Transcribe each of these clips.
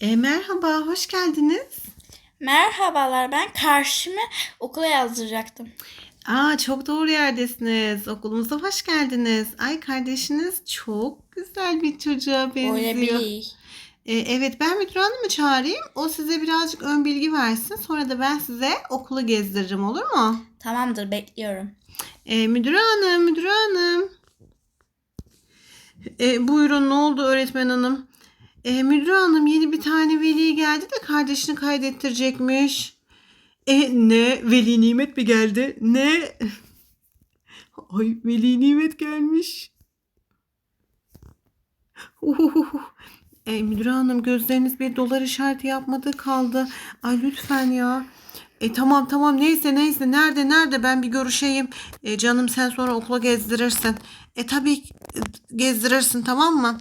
E, merhaba, hoş geldiniz. Merhabalar ben karşımı okula yazdıracaktım. Aa, çok doğru yerdesiniz. Okulumuza hoş geldiniz. Ay kardeşiniz çok güzel bir çocuğa Öyle benziyor. bir. E, evet, ben müdür hanımı çağırayım. O size birazcık ön bilgi versin. Sonra da ben size okulu gezdiririm, olur mu? Tamamdır bekliyorum. E, müdür hanım, müdür hanım. E, buyurun, ne oldu öğretmen hanım? E, müdür hanım yeni bir tane veli geldi de kardeşini kaydettirecekmiş. E, ne? Veli nimet mi geldi? Ne? Ay veli nimet gelmiş. Uhuhu. E, müdür hanım gözleriniz bir dolar işareti yapmadı kaldı. Ay lütfen ya. E tamam tamam neyse neyse nerede nerede ben bir görüşeyim. E, canım sen sonra okula gezdirirsin. E tabii gezdirirsin tamam mı?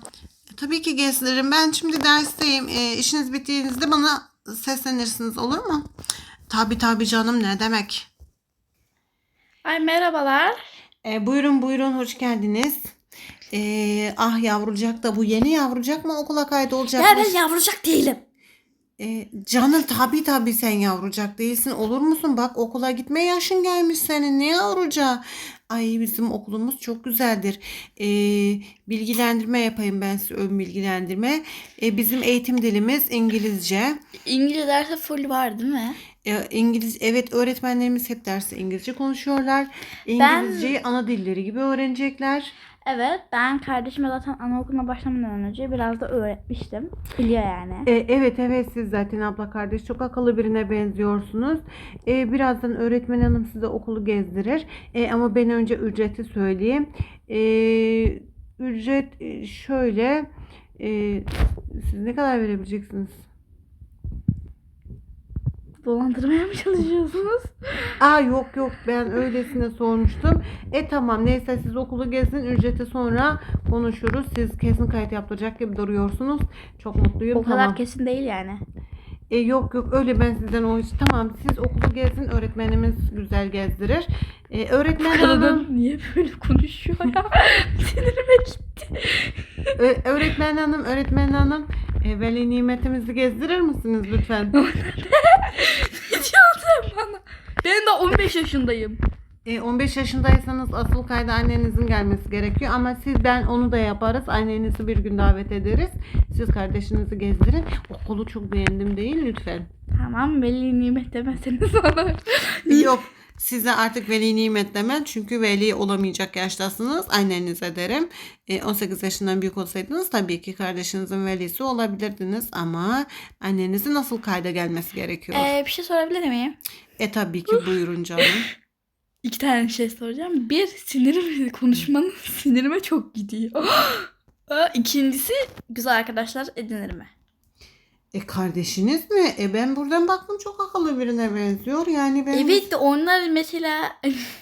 Tabii ki gezdiririm. Ben şimdi dersteyim. E, işiniz bittiğinizde bana seslenirsiniz olur mu? Tabii tabii canım ne demek. Ay merhabalar. E, buyurun buyurun hoş geldiniz. E, ah yavrucak da bu yeni yavrucak mı okula Ya kaydolacakmış? ben yavrucak değilim. E, canım tabii tabii sen yavrucak değilsin. Olur musun? Bak okula gitme yaşın gelmiş senin. Ne yavrucağı? Ay bizim okulumuz çok güzeldir. E, bilgilendirme yapayım ben size ön bilgilendirme. E, bizim eğitim dilimiz İngilizce. İngilizce dersi full var değil mi? E, İngiliz evet öğretmenlerimiz hep derste İngilizce konuşuyorlar. İngilizceyi ana dilleri gibi öğrenecekler. Evet ben kardeşime zaten anaokuluna başlamadan önce biraz da öğretmiştim. Biliyor yani. E, evet evet siz zaten abla kardeş çok akıllı birine benziyorsunuz. E, birazdan öğretmen hanım size okulu gezdirir. E, ama ben önce ücreti söyleyeyim. E, ücret e, şöyle. E, siz ne kadar verebileceksiniz? Dolandırmaya mı çalışıyorsunuz? Aa yok yok ben öylesine sormuştum. E tamam neyse siz okulu gezin ücreti sonra konuşuruz. Siz kesin kayıt yaptıracak gibi duruyorsunuz. Çok mutluyum. o kadar tamam. kesin değil yani. E, yok yok öyle ben sizden o iş. Tamam siz okulu gezin öğretmenimiz güzel gezdirir. E, öğretmen hanım, Kadın niye böyle konuşuyor ya? Sinirime gitti. ö- öğretmen hanım, öğretmen hanım e, veli nimetimizi gezdirir misiniz lütfen? Ne diyorsun bana? Ben de 15 yaşındayım. E, 15 yaşındaysanız asıl kayda annenizin gelmesi gerekiyor ama siz ben onu da yaparız. Annenizi bir gün davet ederiz. Siz kardeşinizi gezdirin. Okulu çok beğendim değil lütfen. Tamam veli nimet demeseniz bana. Yok size artık veli nimet demem çünkü veli olamayacak yaştasınız. Annenize derim. E, 18 yaşından büyük olsaydınız tabii ki kardeşinizin velisi olabilirdiniz ama annenizin nasıl kayda gelmesi gerekiyor. Ee, bir şey sorabilir miyim? E tabii ki buyurun canım. İki tane şey soracağım. Bir sinirim konuşmanın sinirime çok gidiyor. İkincisi güzel arkadaşlar edinir mi? E kardeşiniz mi? E ben buradan baktım çok akıllı birine benziyor. Yani ben Evet de onlar mesela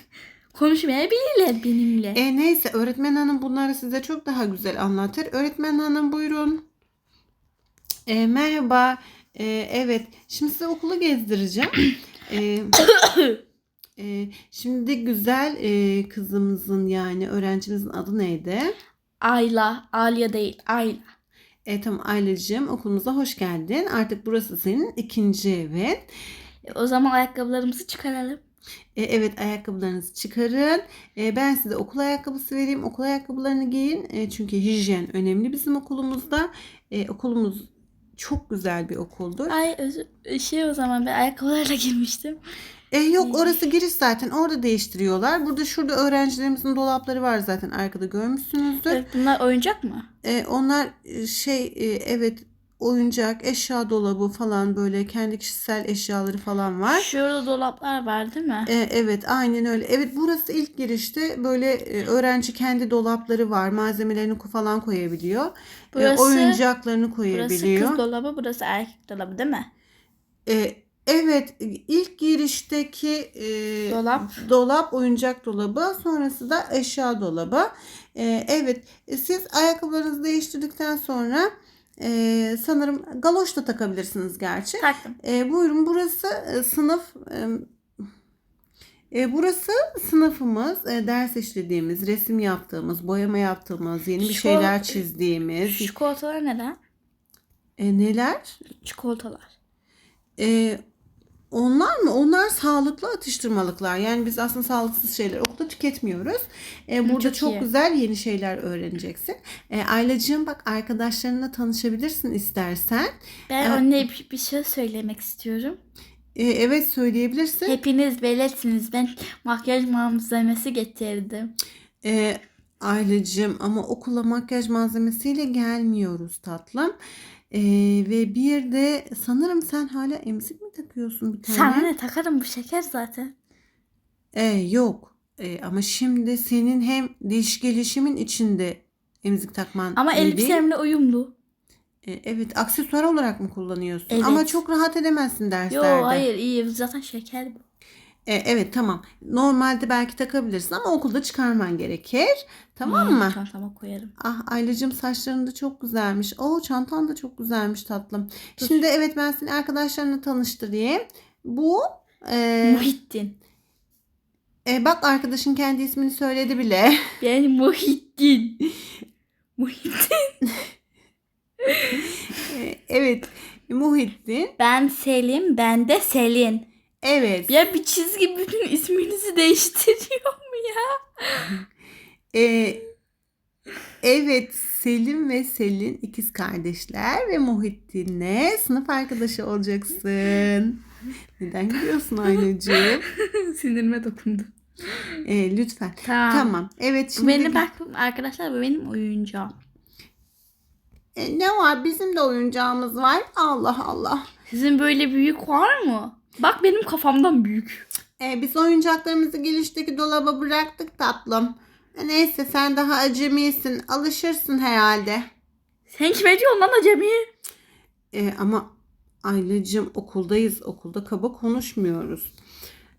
konuşmayabilirler benimle. E neyse öğretmen hanım bunları size çok daha güzel anlatır. Öğretmen hanım buyurun. E, merhaba. E, evet şimdi size okulu gezdireceğim. E, e, şimdi güzel e, kızımızın yani öğrencimizin adı neydi? Ayla, Alya değil, Ayla. E, tamam Aylacığım okulumuza hoş geldin. Artık burası senin ikinci evin. E, O zaman ayakkabılarımızı çıkaralım. E, evet ayakkabılarınızı çıkarın. E, ben size okul ayakkabısı vereyim. Okul ayakkabılarını giyin. E, çünkü hijyen önemli bizim okulumuzda. E, okulumuz çok güzel bir okuldur. Ay özür, şey o zaman ben ayakkabılarla girmiştim. E, yok orası giriş zaten. Orada değiştiriyorlar. Burada şurada öğrencilerimizin dolapları var zaten. Arkada görmüşsünüzdür. Evet, bunlar oyuncak mı? E, onlar e, şey e, evet oyuncak, eşya dolabı falan böyle kendi kişisel eşyaları falan var. Şurada dolaplar var değil mi? E, evet aynen öyle. Evet burası ilk girişte böyle e, öğrenci kendi dolapları var. Malzemelerini falan koyabiliyor. E, Burası- oyuncaklarını Burası koyabiliyor. kız dolabı, burası erkek dolabı değil mi? E, evet ilk girişteki e, Dolap. dolap oyuncak dolabı sonrası da eşya dolabı. E, evet e, siz ayakkabılarınızı değiştirdikten sonra e, sanırım galoş da takabilirsiniz gerçi. Taktım. E, buyurun burası e, sınıf e, e, burası sınıfımız. E, ders işlediğimiz, resim yaptığımız, boyama yaptığımız, yeni bir Şu- şeyler çizdiğimiz. Çikolatalar neden? E, neler? Çikolatalar. E, onlar mı? Onlar sağlıklı atıştırmalıklar. Yani biz aslında sağlıksız şeyler okulda tüketmiyoruz. E, burada çok çok, iyi. güzel yeni şeyler öğreneceksin. E, Aylacığım bak arkadaşlarınla tanışabilirsin istersen. Ben Evet. anne bir, bir şey söylemek istiyorum. E, evet söyleyebilirsin. Hepiniz veletsiniz. Ben makyaj malzemesi getirdim. E, Aylacığım ama okula makyaj malzemesiyle gelmiyoruz tatlım. E, ve bir de sanırım sen hala emzik mi takıyorsun bir tane? Sana ne takarım bu şeker zaten. E, yok. E, ama şimdi senin hem diş gelişimin içinde emzik takman Ama iyi değil. elbisemle uyumlu. E, evet aksesuar olarak mı kullanıyorsun? Evet. Ama çok rahat edemezsin Yo derslerde. hayır iyi zaten şeker bu. E, evet tamam. Normalde belki takabilirsin ama okulda çıkarman gerekir. Tamam Hmm, mı? Çantama koyarım. Ah Aylacığım saçların da çok güzelmiş. Oo çantan da çok güzelmiş tatlım. Şimdi evet ben seni arkadaşlarına tanıştırayım. Bu e, Muhittin. e, bak arkadaşın kendi ismini söyledi bile. Yani Muhittin. Muhittin. E, evet Muhittin. Ben Selim, ben de Selin. Evet. Ya bir çizgi bütün isminizi değiştiriyor mu ya? E, evet Selim ve Selin ikiz kardeşler ve Muhittin'le sınıf arkadaşı olacaksın. Neden gülüyorsun Aynacığım? Sinirime dokundu. E, lütfen. Tamam. Tamam. Evet Bu şimdi benim bak arkadaşlar bu benim oyuncağım. E, ne var? Bizim de oyuncağımız var. Allah Allah. Sizin böyle büyük var mı? Bak benim kafamdan büyük. E, biz oyuncaklarımızı girişteki dolaba bıraktık tatlım. E, neyse sen daha acemisin. Alışırsın herhalde. Sen kime diyorsun lan acemi? E, ama Aylacığım okuldayız. Okulda kaba konuşmuyoruz.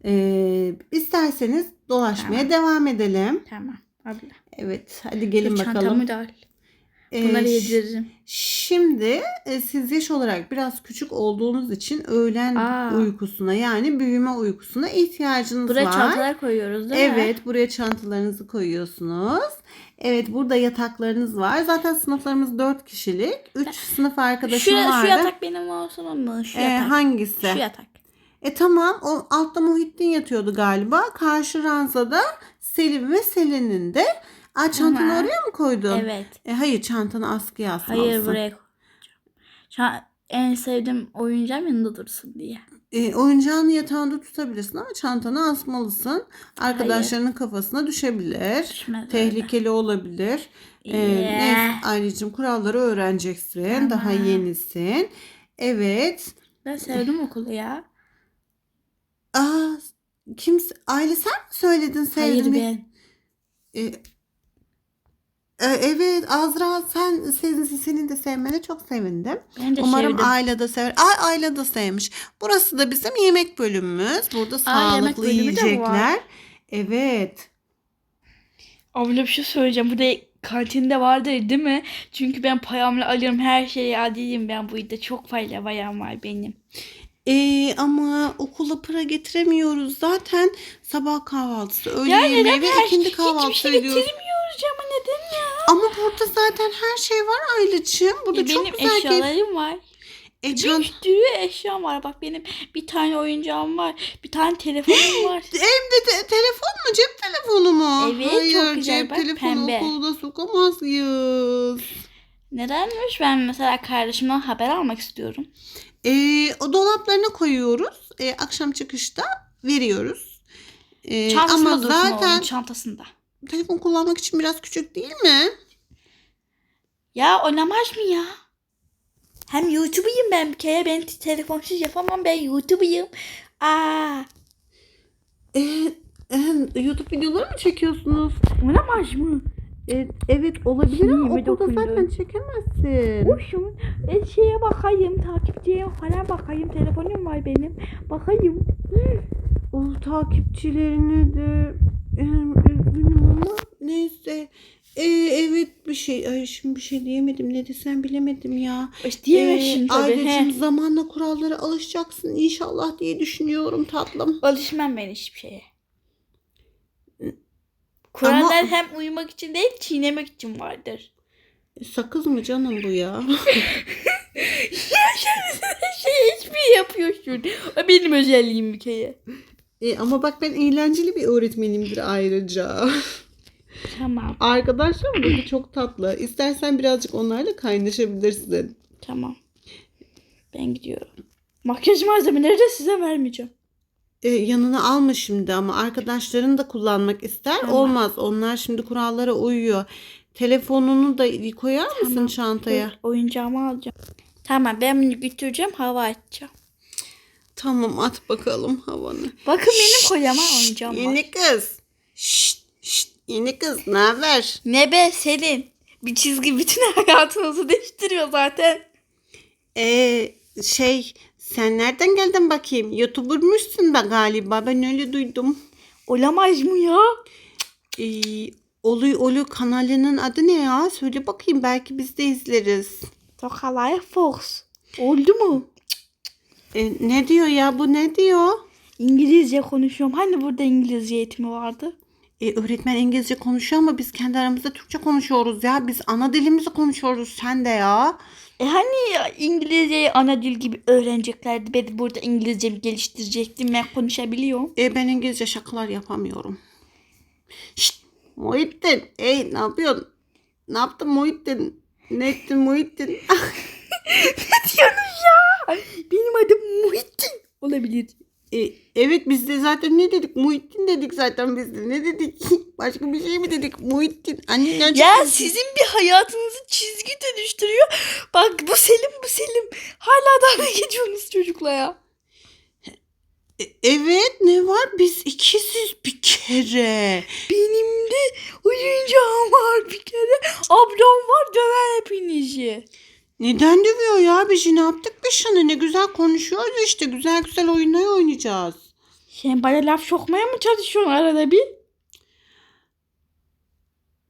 E, isterseniz dolaşmaya devam edelim. Tamam abla. Evet hadi gelin Çantamı bakalım. da al. Bunları ş- yediririm. Şimdi e, siz yaş olarak biraz küçük olduğunuz için öğlen Aa. uykusuna yani büyüme uykusuna ihtiyacınız Buraya var. çantalar koyuyoruz değil mi? Evet, buraya çantalarınızı koyuyorsunuz. Evet, burada yataklarınız var. Zaten sınıflarımız 4 kişilik. 3 sınıf arkadaşım Şu, vardı. şu yatak benim olsun mu? Şu Ee, yatak. hangisi? Şu yatak. E tamam, o altta Muhittin yatıyordu galiba. Karşı ranzada Selim ve Selin'in de. Aa, çantanı Tamam. oraya mı koydun? Evet. E, hayır, çantanı askıya asmalısın. Hayır buraya koyacağım. En sevdiğim oyuncağım yanında dursun diye. E, oyuncağını yatağında tutabilirsin ama çantanı asmalısın. Arkadaşlarının kafasına düşebilir. Düşmez Tehlikeli olabilir. Ee, Yeah. neyse Ayrıcığım kuralları öğreneceksin. Tamam. Daha yenisin. Evet. Ben sevdim okulu ya. Aa, kimse, aile sen mi söyledin Hayır sevdiğini? ben. Ee, e, evet Azra sen senin, senin de sevmene çok sevindim. Ben de Umarım sevdim. Ayla da sever. Ay Ayla da sevmiş. Burası da bizim yemek bölümümüz. Burada Aa, yemek sağlıklı bölümü de mi var? yiyecekler. Evet. Abla bir şey söyleyeceğim. Bu da kantinde vardır değil mi? Çünkü ben payamla alıyorum her şeyi adiyim ben bu yılda. Çok fazla payam var benim. Ee, ama okula para getiremiyoruz. Zaten sabah kahvaltısı, öğle Ya yemeği neden ve her ikindi hiçbir kahvaltısı şey ediyoruz. getirmiyoruz ama neden? Ama burada zaten her şey var Aylacığım. Burada E, çok benim güzel keyif. eşyalarım var. E, Bir çant- sürü eşyam var. Bak benim bir tane oyuncağım var. Bir tane telefonum var. Hem de te- telefon mu? Cep telefonu mu? Evet, Hayır, çok güzel. cep Bak, telefonu pembe. okulda sokamaz mıyız? Nedenmiş? Ben mesela kardeşimden haber almak istiyorum. Ee, o dolaplarına koyuyoruz. Ee, akşam çıkışta veriyoruz. Çantasında ama zaten oğlum, çantasında. Telefon kullanmak için biraz küçük değil mi? Ya oynamaz mı ya? Hem YouTube'uyum ben bir kere. Ben telefonsuz yapamam. Ben YouTube'uyum. Aa, Ee, e, YouTube videoları mı çekiyorsunuz? oynamaz mı? Ee, evet olabilir ama okulda zaten çekemezsin. Boşum. E, şeye bakayım. Takipçiye falan bakayım. Telefonum var benim. Bakayım. O takipçilerine de üzgünüm ama neyse. Ee, evet bir şey. Ay şimdi bir şey diyemedim. Ne desem bilemedim ya. İşte diyemezsin Ee, tabii. He. zamanla kurallara alışacaksın inşallah diye düşünüyorum tatlım. Alışmam ben hiçbir şeye. Kurallar hem uyumak için değil çiğnemek için vardır. E, Sakız mı canım bu ya? ya şey hiçbir yapıyorsun. O benim özelliğim bir kere. E, ama bak ben eğlenceli bir öğretmenimdir ayrıca. Tamam Arkadaşlarım da çok tatlı. İstersen birazcık onlarla kaynaşabilirsin. tamam. Ben gidiyorum. Makyaj malzemeleri de size vermeyeceğim. E, yanına alma şimdi ama arkadaşların da kullanmak ister. Tamam. Olmaz. Onlar şimdi kurallara uyuyor. Telefonunu da koyar mısın Tamam. çantaya? Dur, oyuncağımı alacağım. Tamam ben bunu götüreceğim hava açacağım. Tamam at bakalım havanı. Bakın benim kocaman oyuncağım var. Yeni kız. Şşt, şşt, yeni kız ne haber? Ne be Selin? Bir çizgi bütün hayatınızı değiştiriyor zaten. Ee, şey sen nereden geldin bakayım? Youtuber'müşsün be galiba. Ben öyle duydum. Olamaz mı ya? Ee, Olu Olu kanalının adı ne ya? Söyle bakayım belki biz de izleriz. Tokalay Fox. Oldu mu? Ee, ne diyor ya bu ne diyor? İngilizce konuşuyorum. Hani burada İngilizce eğitimi vardı? Ee, öğretmen İngilizce konuşuyor ama biz kendi aramızda Türkçe konuşuyoruz ya. Biz ana dilimizi konuşuyoruz sen de ya. E hani İngilizceyi ana dil gibi öğreneceklerdi. Ben burada İngilizcemi geliştirecektim. Ben konuşabiliyorum. Ee, ben İngilizce şakalar yapamıyorum. Şşt Muhittin. Ey ne yapıyorsun? Ne yaptın Muhittin? Ne ettin Muhittin? ne diyorsun ya? Benim adım Muhittin. Olabilir. E, evet biz de zaten ne dedik? Muhittin dedik zaten biz de. Ne dedik? Başka bir şey mi dedik? Muhittin. Annenden Ya sizin bir hayatınızı çizgi dönüştürüyor. Bak bu Selim bu Selim. Hala dalga geçiyorsunuz çocukla ya. E, evet ne var? Biz ikiziz bir kere. Benim de oyuncağım var bir kere. Ablam var döver hepinizi. Neden dövüyor ya? Biz ne yaptık biz sana? Ne güzel konuşuyoruz işte. Güzel güzel oyunlar oynayacağız. Sen bana laf sokmaya mı çalışıyorsun arada bir?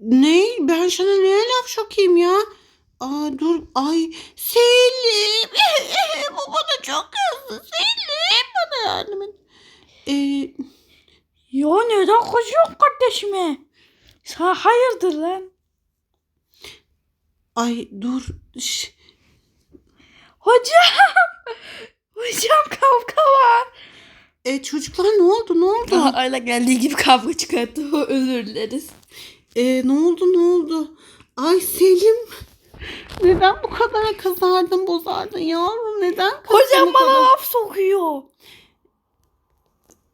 Ne? Ben sana neye laf sokayım ya? Aa dur. Ay Selim. Bu bana çok kızdı. Selim bana yardım et. Ee, Ya neden koşuyorsun kardeşime? Sana hayırdır lan? ay dur. Şş, Hocam. Hocam kavga var. E, çocuklar ne oldu? Ne oldu? Daha Ayla geldiği gibi kavga çıkarttı. Özür dileriz. E, ne oldu? Ne oldu? Ay Selim. Neden bu kadar kızardın bozardın yavrum? Neden Hocam bana kadar? laf sokuyor.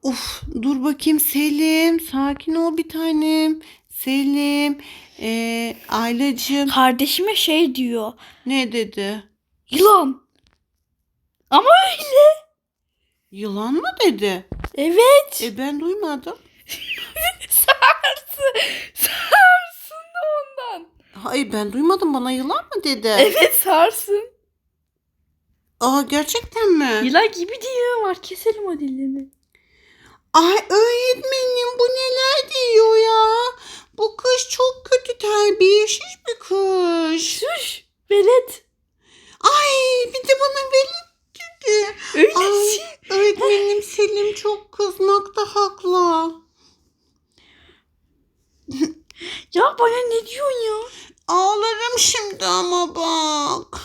Uf dur bakayım Selim. Sakin ol bir tanem. Selim. E, Aylacığım. Kardeşime şey diyor. Ne dedi? Yılan. Ama öyle. Yılan mı dedi? Evet. E ben duymadım. Sarsın. Sarsın da ondan. Hayır ben duymadım. Bana yılan mı dedi? Evet sarsın. Aa gerçekten mi? Yılan gibi diyor var. Keselim o dilini. Ay öğretmenim bu neler diyor ya? Bu kız çok kötü terbiyesiz bir kız. Şuş. Velet. Ay bir de bana velet dedi. Öylesin. Ay öğretmenim Selim çok kızmakta haklı. Ya bana ne diyorsun ya? Ağlarım şimdi ama bak.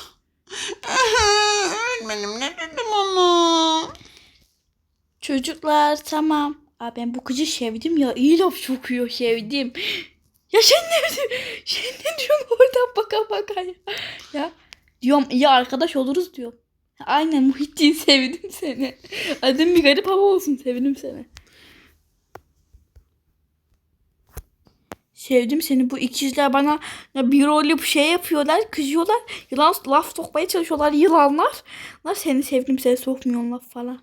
öğretmenim ne dedim ona? Çocuklar tamam. Aa, ben bu kızı sevdim ya. İyi laf sokuyor sevdim. Ya sen ne, sen ne diyorsun oradan baka baka ya. Ya diyorum iyi arkadaş oluruz diyorum. Aynen Muhittin sevdim seni. Adın bir garip hava olsun sevdim seni. Sevdim seni. Bu ikizler bana bir olup şey yapıyorlar, kızıyorlar. Yılan laf sokmaya çalışıyorlar yılanlar. Lan seni sevdim seni sokmuyorlar laf falan.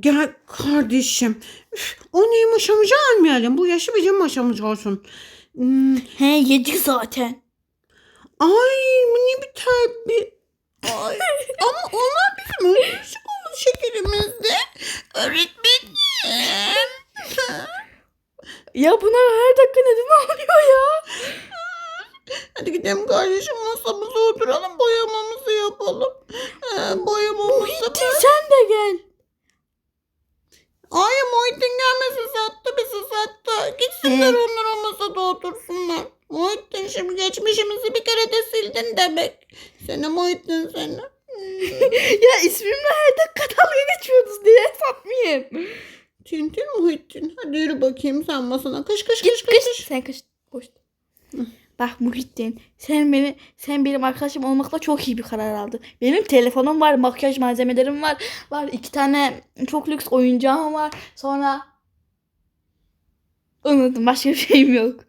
Gel kardeşim. Üf, O neymiş amca almayalım. Bu yaşı bizim maşamız olsun. Hmm, He yedik zaten. Ay ne bir terbi. Ay. Ama onlar bizim öğrenci konu şekerimizdi. Öğretmenim. Ya bunlar her dakika neden oluyor ya? Hadi gidelim kardeşim masamıza oturalım boyamamızı yapalım. Ee, boyamamızı. Muhittin sen de gel. Ay Muhittin gelmesin sattı bizi sattı. Gitsinler onlar o masada otursunlar. Muhittin şimdi geçmişimizi bir kere de sildin demek. Seni Muhittin seni. ya ismimle her dakika dalga geçiyorsunuz diye satmayayım. Tintin Muhittin. Hadi yürü bakayım sen masana. Kış kış Git kış kış. kış. Sen kış. Koş. Bak Muhittin sen beni sen benim arkadaşım olmakla çok iyi bir karar aldın. Benim telefonum var, makyaj malzemelerim var. Var iki tane çok lüks oyuncağım var. Sonra unuttum başka bir şeyim yok.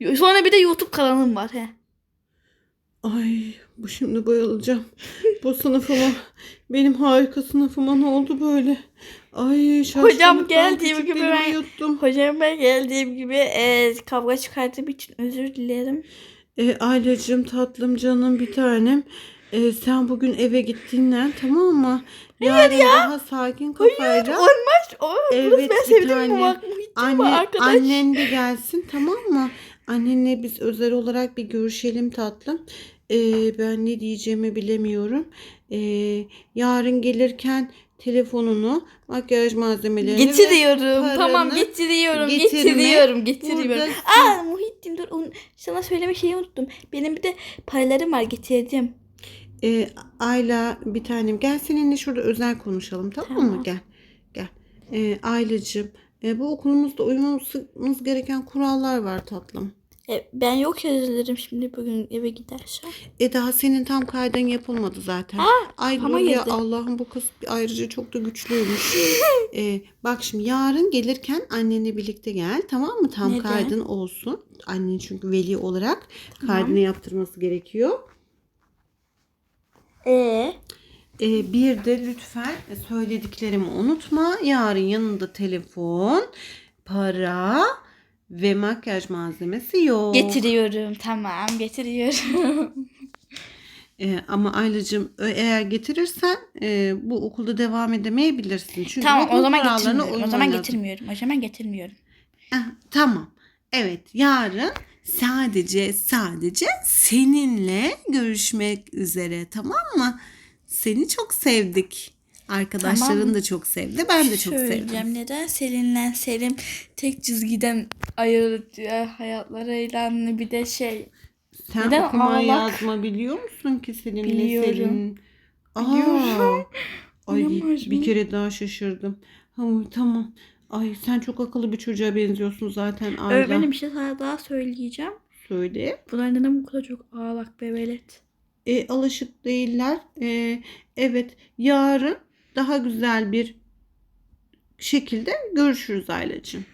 Sonra bir de YouTube kanalım var he. Ay bu şimdi bayılacağım. bu sınıfıma benim harika sınıfıma ne oldu böyle? Ay şaşkınlıktan geldiğim gibi ben- yuttum. Hocam ben geldiğim gibi e, kavga çıkardığım için özür dilerim. E, Ailecim tatlım canım bir tanem. E, sen bugün eve gittiğinden tamam mı? Yarın daha sakin kafayla. Olmaz. O, Evet, ben sevdim Muhittin Anne, annen de gelsin tamam mı? Annenle biz özel olarak bir görüşelim tatlım. Ee, ben ne diyeceğimi bilemiyorum. Ee, yarın gelirken telefonunu, makyaj malzemelerini ve Getiriyorum. paranı Tamam getiriyorum. getirme. Getiriyorum. Getiriyorum. Burada- Aa Muhittin dur. onu- sana söyleme şeyi unuttum. Benim bir de paralarım var getirdim. Ee, Ayla bir tanem gel seninle şurada özel konuşalım tamam, mı? Tamam. Gel. Gel. Ee, Aylacığım e, bu okulumuzda uymamız gereken kurallar var tatlım. E, ben yok yazılırım şimdi bugün eve gidersem. E daha senin tam kaydın yapılmadı zaten. Ay ama girdi. Allah'ım bu kız ayrıca çok da güçlüymüş. E, bak şimdi yarın gelirken annenle birlikte gel tamam mı? Tam Neden? kaydın olsun. Annen çünkü veli olarak Tamam. kaydını yaptırması gerekiyor. Ee, E, bir de lütfen söylediklerimi unutma. Yarın yanında telefon, para ve makyaj malzemesi yok. getiriyorum. Tamam getiriyorum. E, ama Aylacığım eğer getirirsen e, bu okulda devam edemeyebilirsin. Çünkü tamam o zaman getirmiyorum. O zaman getirmiyorum. O zaman getirmiyorum. Eh, tamam. Evet yarın sadece sadece seninle görüşmek üzere tamam mı? Seni çok sevdik. Arkadaşların Tamam. da çok sevdi. Ben de çok sevdim. Söyleyeceğim neden Selin'le Selim tek çizgiden ayrılıyor hayatlarıyla bir de şey Sen Neden okuma ağlak? yazma biliyor musun ki seninle Biliyorum. Selin? Biliyorum. Aa, Ay bir, Oynamaz bir mı? kere daha şaşırdım. Tamam tamam. Ay sen çok akıllı bir çocuğa benziyorsun zaten Ayla. Öğretmenim bir şey sana daha söyleyeceğim. Söyle. Bunlar neden bu kadar çok ağlak be velet? E, alışık değiller. E, evet yarın daha güzel bir şekilde görüşürüz Aylacığım.